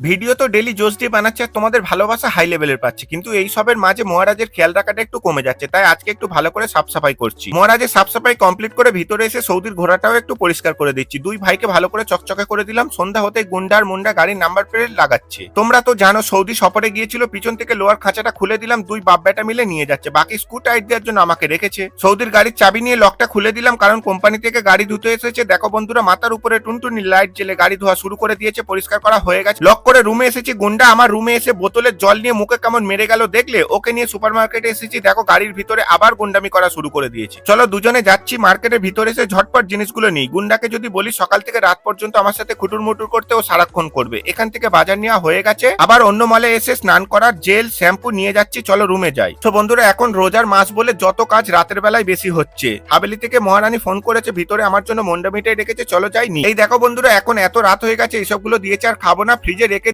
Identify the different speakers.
Speaker 1: Video তো daily জোস দিয়ে বানাচ্ছে আর তোমাদের ভালোবাসা হাই লেভেলের পাচ্ছে। কিন্তু এই সবের মাঝে মহারাজের খেয়াল রাখাটা একটু কমে যাচ্ছে, তাই আজকে একটু ভালো করে সাফ সাফাই করছি। মহারাজের সাফ সাফাই কমপ্লিট করে ভিতরে এসে সৌদির ঘোড়াটাও একটু পরিষ্কার করে দিচ্ছি। দুই ভাইকে ভালো করে চকচকে করে দিলাম, সন্ধ্যা হতে গুন্ডার মুন্ডা গাড়ির নাম্বার প্লেট লাগাচ্ছে। তোমরা তো জানো সৌদি সফরে গিয়েছিল, পিছন থেকে লোয়ার খাঁচাটা খুলে দিলাম, দুই বাপ বেটা মিলে নিয়ে যাচ্ছে। বাকি স্ক্রু টাইট দেওয়ার জন্য আমাকে রেখেছে। সৌদির গাড়ির চাবি নিয়ে লকটা খুলে দিলাম, কারণ কোম্পানি থেকে গাড়ি ধুতে এসেছে। দেখো বন্ধুরা, মাথার উপরে টুনটুনি লাইট জেলে গাড়ি ধোয়া শুরু করে দিয়েছে, পরিষ্কার করা হয়ে গেছে। লক করে রুমে এসেছি। গুন্ডা আমার রুমে এসে বোতলের জল নিয়ে মুখে কেমন মেরে গেল দেখলে? ওকে নিয়ে সুপার মার্কেটে এসেছি। দেখো গাড়ির ভিতরে আবার গুন্ডামি করা শুরু করে দিয়েছি। চলো দুজনে যাচ্ছি মার্কেটের ভিতরে এসে ঝটপট জিনিসগুলো নিই। গুন্ডাকে যদি বলি, সকাল থেকে রাত পর্যন্ত আমার সাথে খুটুর মুটুর করতে ও সারাক্ষণ করবে। এখান থেকে বাজার নেওয়া হয়ে গেছে। আবার অন্য মলে এসে স্নান করার জেল শ্যাম্পু নিয়ে যাচ্ছি। চলো রুমে যাই। তো বন্ধুরা, এখন রোজার মাস বলে যত কাজ রাতের বেলায় বেশি হচ্ছে। হাবেলি থেকে মহারানী ফোন করেছে, ভিতরে আমার জন্য মন্ডা মিটাই রেখেছে। চলো যাইনি এই দেখো বন্ধুরা, এখন এত রাত হয়ে গেছে এইসবগুলো দিয়েছে আর খাব না। ফ্রিজে